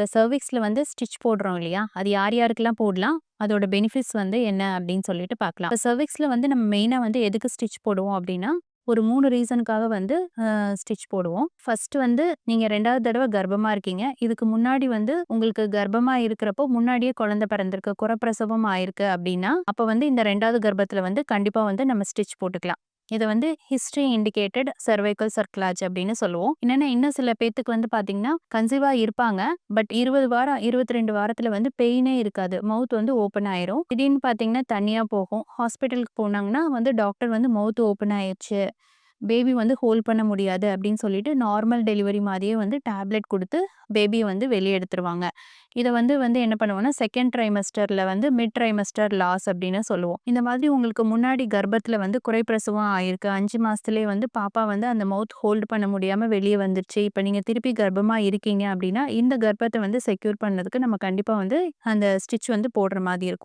இந்த சர்விக்ஸில் வந்து ஸ்டிச் போடுறோம் இல்லையா? அது யார் யாருக்கெல்லாம் போடலாம்? அதோட பெனிஃபிட்ஸ் வந்து என்ன அப்படின்னு சொல்லிட்டு பார்க்கலாம். இப்போ சர்விக்ஸில் வந்து நம்ம மெயினாக வந்து எதுக்கு ஸ்டிச் போடுவோம் அப்படின்னா ஒரு மூணு ரீசனுக்காக வந்து ஸ்டிச் போடுவோம். ஃபர்ஸ்ட் வந்து நீங்கள் ரெண்டாவது தடவை கர்ப்பமாக இருக்கீங்க. இதுக்கு முன்னாடி வந்து உங்களுக்கு கர்ப்பமாக இருக்கிறப்போ முன்னாடியே குழந்தை பிறந்திருக்கு குறப்பிரசவம் ஆயிருக்கு அப்படின்னா அப்போ வந்து இந்த ரெண்டாவது கர்ப்பத்தில் வந்து கண்டிப்பாக வந்து நம்ம ஸ்டிச் போட்டுக்கலாம். இதை வந்து ஹிஸ்ட்ரி இண்டிகேட்டட் சர்வைக்கல் சர்க்கிளாஜ் அப்படின்னு சொல்லுவோம். என்னென்னா இன்னும் சில பேத்துக்கு வந்து பாத்தீங்கன்னா கன்சீவாக இருப்பாங்க. பட் இருபது வாரம் இருபத்தி ரெண்டு வாரத்தில் வந்து பெயினே இருக்காது. மவுத் வந்து ஓப்பன் ஆயிரும். திடீர்னு பார்த்தீங்கன்னா தனியாக போகும். ஹாஸ்பிட்டலுக்கு போனாங்கன்னா வந்து டாக்டர் வந்து மவுத் ஓப்பன் ஆயிடுச்சு பேபி வந்து ஹோல்ட் பண்ண முடியாது அப்படின்னு சொல்லிட்டு நார்மல் டெலிவரி மாதிரியே வந்து டேப்லெட் கொடுத்து பேபியை வந்து வெளியே எடுத்துருவாங்க. இதை வந்து வந்து என்ன பண்ணுவோம்னா செகண்ட் ட்ரைமஸ்டரில் வந்து மிட் ட்ரைமஸ்டர் லாஸ் அப்படின்னு சொல்லுவோம். இந்த மாதிரி உங்களுக்கு முன்னாடி கர்ப்பத்தில் வந்து குறைப்பிரசவம் ஆயிருக்கு. அஞ்சு மாதத்துலேயே வந்து பாப்பா வந்து அந்த மவுத் ஹோல்டு பண்ண முடியாமல் வெளியே வந்துருச்சு. இப்போ நீங்கள் திருப்பி கர்ப்பமாக இருக்கீங்க அப்படின்னா இந்த கர்ப்பத்தை வந்து செக்யூர் பண்ணதுக்கு நம்ம கண்டிப்பாக வந்து அந்த ஸ்டிச் வந்து போடுற மாதிரி இருக்கும்.